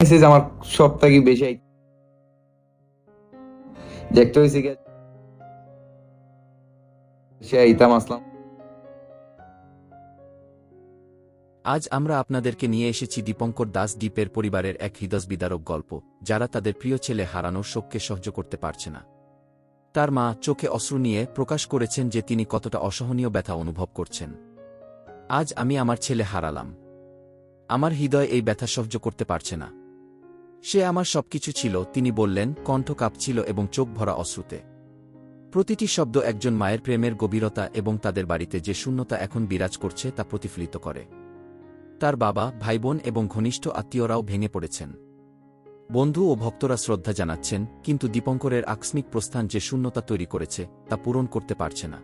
Message আমার সব থেকে বেশি যে হয়েছে আজ আমরা আপনাদেরকে নিয়ে এসেছি দীপঙ্কর দাস দ্বীপের পরিবারের এক হৃদয়বিদারক গল্প, যারা তাদের প্রিয় ছেলে হারানোর শোককে সহ্য করতে পারছে না। তার মা চোখে অশ্রু নিয়ে প্রকাশ করেছেন যে তিনি কতটা অসহনীয় ব্যথা অনুভব করছেন। আজ আমি আমার ছেলে হারালাম। আমার হৃদয় এই ব্যথা সহ্য করতে পারছে না। সে আমার সবকিছু ছিল, তিনি বললেন, কণ্ঠ কাঁপছিল এবং চোখ ভরা অশ্রুতে। প্রতিটি শব্দ একজন মায়ের প্রেমের গভীরতা এবং তাদের বাড়িতে যে শূন্যতা এখন বিরাজ করছে তা প্রতিফলিত করে। তার বাবা, ভাইবোন এবং ঘনিষ্ঠ আত্মীয়রাও ভেঙে পড়েছেন। বন্ধু ও ভক্তরা শ্রদ্ধা জানাচ্ছেন, কিন্তু দীপঙ্করের আকস্মিক প্রস্থান যে শূন্যতা তৈরি করেছে, তা পূরণ করতে পারছে না।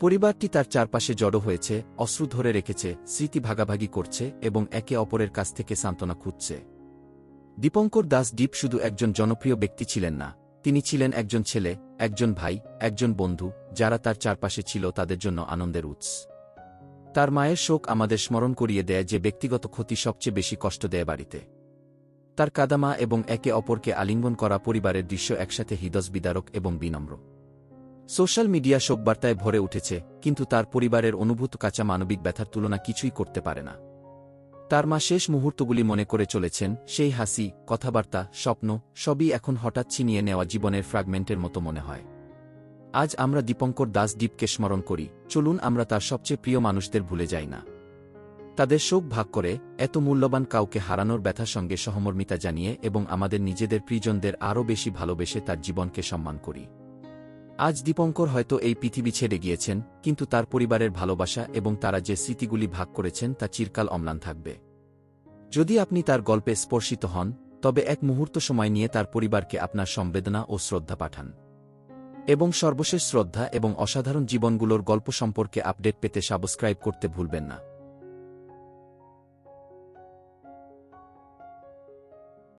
পরিবারটি তার চারপাশে জড়ো হয়েছে, অশ্রু ধরে রেখেছে, স্মৃতি ভাগাভাগি করছে এবং একে অপরের কাছ থেকে সান্ত্বনা খুঁজছে। দীপঙ্কর দাস দ্বীপ শুধু একজন জনপ্রিয় ব্যক্তি ছিলেন না, তিনি ছিলেন একজন ছেলে, একজন ভাই, একজন বন্ধু, যারা তার চারপাশে ছিল তাদের জন্য আনন্দের উৎস। তার মায়ের শোক আমাদের স্মরণ করিয়ে দেয় যে ব্যক্তিগত ক্ষতি সবচেয়ে বেশি কষ্ট দেয় বাড়িতে। তার কাদামা এবং একে অপরকে আলিঙ্গন করা পরিবারের দৃশ্য একসাথে হৃদস বিদারক এবং বিনম্র। সোশ্যাল মিডিয়া শোকবার্তায় ভরে উঠেছে, কিন্তু তার পরিবারের অনুভূত কাঁচা মানবিক ব্যথার তুলনা কিছুই করতে পারে না। তার মা শেষ মুহূর্তগুলি মনে করে চলেছেন, সেই হাসি, কথাবার্তা, স্বপ্ন, সবই এখন হঠাৎ ছিনিয়ে নেওয়া জীবনের ফ্র্যাগমেন্টের মতো মনে হয়। আজ আমরা দীপঙ্কর দাস দ্বীপকে স্মরণ করি, চলুন আমরা তার সবচেয়ে প্রিয় মানুষদের ভুলে যাই না। তাদের শোক ভাগ করে, এত মূল্যবান কাউকে হারানোর ব্যথার সঙ্গে সহমর্মিতা জানিয়ে এবং আমাদের নিজেদের প্রিয়জনদের আরও বেশি ভালোবেসে তার জীবনকে সম্মান করি। আজ দীপঙ্কর হয়তো এই পৃথিবী ছেড়ে গিয়েছেন, কিন্তু তার পরিবারের ভালোবাসা এবং তারা যে স্মৃতিগুলি ভাগ করেছেন তা চিরকাল অম্লান থাকবে। যদি আপনি তার গল্পে স্পর্শিত হন, তবে এক মুহূর্ত সময় নিয়ে তার পরিবারকে আপনার সম্বেদনা ও শ্রদ্ধা পাঠান। এবং সর্বশেষ শ্রদ্ধা এবং অসাধারণ জীবনগুলোর গল্প সম্পর্কে আপডেট পেতে সাবস্ক্রাইব করতে ভুলবেন না।